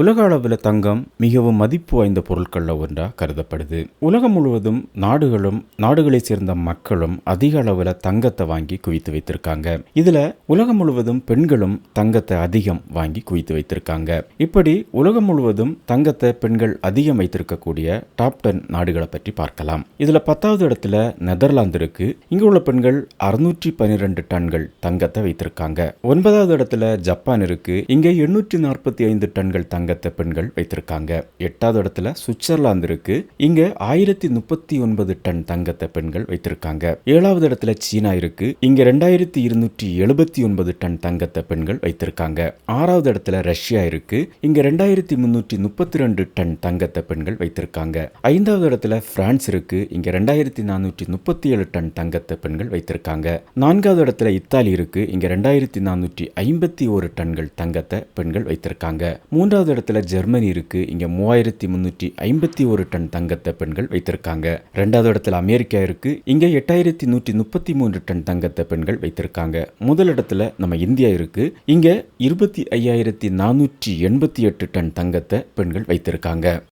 உலக அளவில் தங்கம் மிகவும் மதிப்பு வாய்ந்த பொருட்களில் ஒன்றாக கருதப்படுது. உலகம் முழுவதும் நாடுகளும் நாடுகளை சேர்ந்த மக்களும் அதிக அளவில் தங்கத்தை வாங்கி குவித்து வைத்திருக்காங்க. இதில் உலகம் முழுவதும் பெண்களும் தங்கத்தை அதிகம் வாங்கி குவித்து வைத்திருக்காங்க. இப்படி உலகம் முழுவதும் தங்கத்தை பெண்கள் அதிகம் வைத்திருக்கக்கூடிய டாப் டென் நாடுகளை பற்றி பார்க்கலாம். இதில் பத்தாவது இடத்துல நெதர்லாந்து இருக்கு. இங்கு உள்ள பெண்கள் அறுநூற்றி பன்னிரெண்டு டன்கள் தங்கத்தை வைத்திருக்காங்க. ஒன்பதாவது இடத்துல ஜப்பான் இருக்கு. இங்கே எண்ணூற்றி நாற்பத்தி ஐந்து டன்கள் தங்கத்தை பெண்கள் வைத்திருக்காங்க. எட்டாவது இடத்துல சுவிட்சர்லாந்து இருக்கு. இங்க ஆயிரத்தி முப்பத்தி ஒன்பது டன் தங்கத்தை பெண்கள் வைத்திருக்காங்க. ஏழாவது இடத்துல சீனா இருக்கு. இங்க ரெண்டாயிரத்தி இருநூற்றி எழுபத்தி ஒன்பது டன் தங்கத்தை பெண்கள் வைத்திருக்காங்க. ஆறாவது இடத்துல ரஷ்யா இருக்கு. இங்க ரெண்டாயிரத்தி முன்னூற்றி முப்பத்தி ரெண்டு டன் தங்கத்தை பெண்கள் வைத்திருக்காங்க. ஐந்தாவது இடத்துல பிரான்ஸ் இருக்கு. இங்க ரெண்டாயிரத்தி நானூற்றி முப்பத்தி ஏழு டன் தங்கத்தை பெண்கள் வைத்திருக்காங்க. நான்காவது இடத்துல இத்தாலி இருக்கு. இங்க ரெண்டாயிரத்தி நானூற்றி ஐம்பத்தி ஒரு டன்கள் தங்கத்தை பெண்கள் வைத்திருக்காங்க. மூன்றாவது இடத்துல ஜெர்மனி இருக்குது இங்கே மூவாயிரத்தி முந்நூற்றி ஐம்பத்தி ஒரு டன் தங்கத்தை பெண்கள் வைத்திருக்காங்க. ரெண்டாவது இடத்துல அமெரிக்கா இருக்குது இங்கே எட்டாயிரத்தி நூற்றி முப்பத்தி மூன்று டன் தங்கத்தை பெண்கள் வைத்திருக்காங்க. முதல் இடத்துல நம்ம இந்தியா இருக்குது இங்கே இருபத்தி ஐயாயிரத்தி நானூற்றி எண்பத்தி எட்டு டன் தங்கத்தை பெண்கள் வைத்திருக்காங்க.